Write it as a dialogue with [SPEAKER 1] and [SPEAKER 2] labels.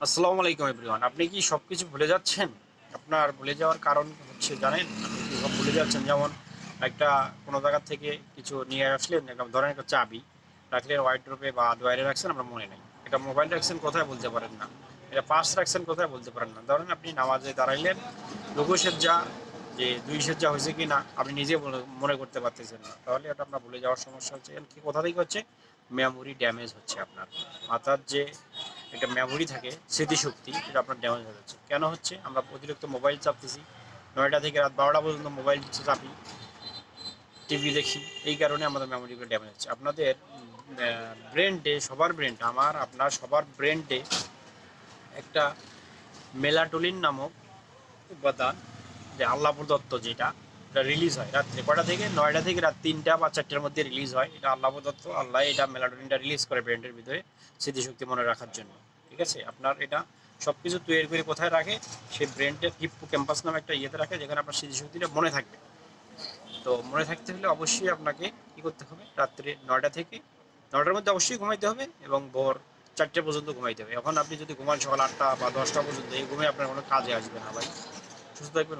[SPEAKER 1] আসসালামু আলাইকুম এভরিওয়ান আপনি কি সব কিছু ভুলে যাচ্ছেন? আপনার ভুলে যাওয়ার কারণ হচ্ছে জানেন, আপনি ভুলে যাচ্ছেন? যেমন একটা কোনো জায়গা থেকে কিছু নিয়ে আসলেন একটা ধরেন একটা চাবি রাখলেন হোয়াইট ড্রপে বা ডোয়ারে রাখছেন আমরা মনে নেই। এটা মোবাইল রাখছেন কোথায় বলতে পারেন না। এটা পার্স রাখছেন কোথায় বলতে পারেন না। ধরেন আপনি নামাজে দাঁড়াইলেন যা যে দুই যা হয়েছে কি না আপনি নিজে মনে- করতে পারতেছেন না। তাহলে এটা আপনার ভুলে যাওয়ার সমস্যা হচ্ছে। কি কোথা থেকে হচ্ছে? মেমোরি ড্যামেজ হচ্ছে আপনার। মাথার যে একটা মেমোরি থাকে, স্মৃতিশক্তি, এটা আপনার ড্যামেজ হয়ে যাচ্ছে। কেন হচ্ছে? আমরা অতিরিক্ত মোবাইল চাপতেছি। নয়টা থেকে রাত বারোটা পর্যন্ত মোবাইল চাপি টিভি দেখি, এই কারণে আমাদের মেমোরিগুলো ড্যামেজ হচ্ছে। আপনাদের ব্রেনডে সবার ব্রেনটা আমার, আপনার সবার ব্রেনডে একটা মেলাটোলিন নামক উপাদান, যে আল্লাহ প্রদত্ত যেটা এটা রিলিজ হয়। রাত্রে কটা থেকে? নয়টা থেকে রাত তিনটা বা চারটার মধ্যে রিলিজ হয়। এটা আল্লাহ দত্ত আল্লাহ এটা মেলাটোনিনটা রিলিজ করে ব্রেনের ভিতরে স্মৃতিশক্তি মনে রাখার জন্য। ঠিক আছে? আপনার এটা সব কিছু তৈরি করে কোথায় রাখে? সেই ব্রেনটা হিপ্পো ক্যাম্পাস নামে একটা ইয়েতে রাখে, যেখানে আপনার স্মৃতিশক্তিটা মনে থাকবে। তো মনে থাকতে হলে অবশ্যই আপনাকে কী করতে হবে? রাত্রে নয়টা থেকে, নয়টার মধ্যে অবশ্যই ঘুমাইতে হবে এবং ভোর চারটে পর্যন্ত ঘুমাইতে হবে। এখন আপনি যদি ঘুমান সকাল আটটা বা দশটা পর্যন্ত, এই ঘুমে আপনার কোনো কাজে আসবে না ভাই। সুস্থ থাকবেন।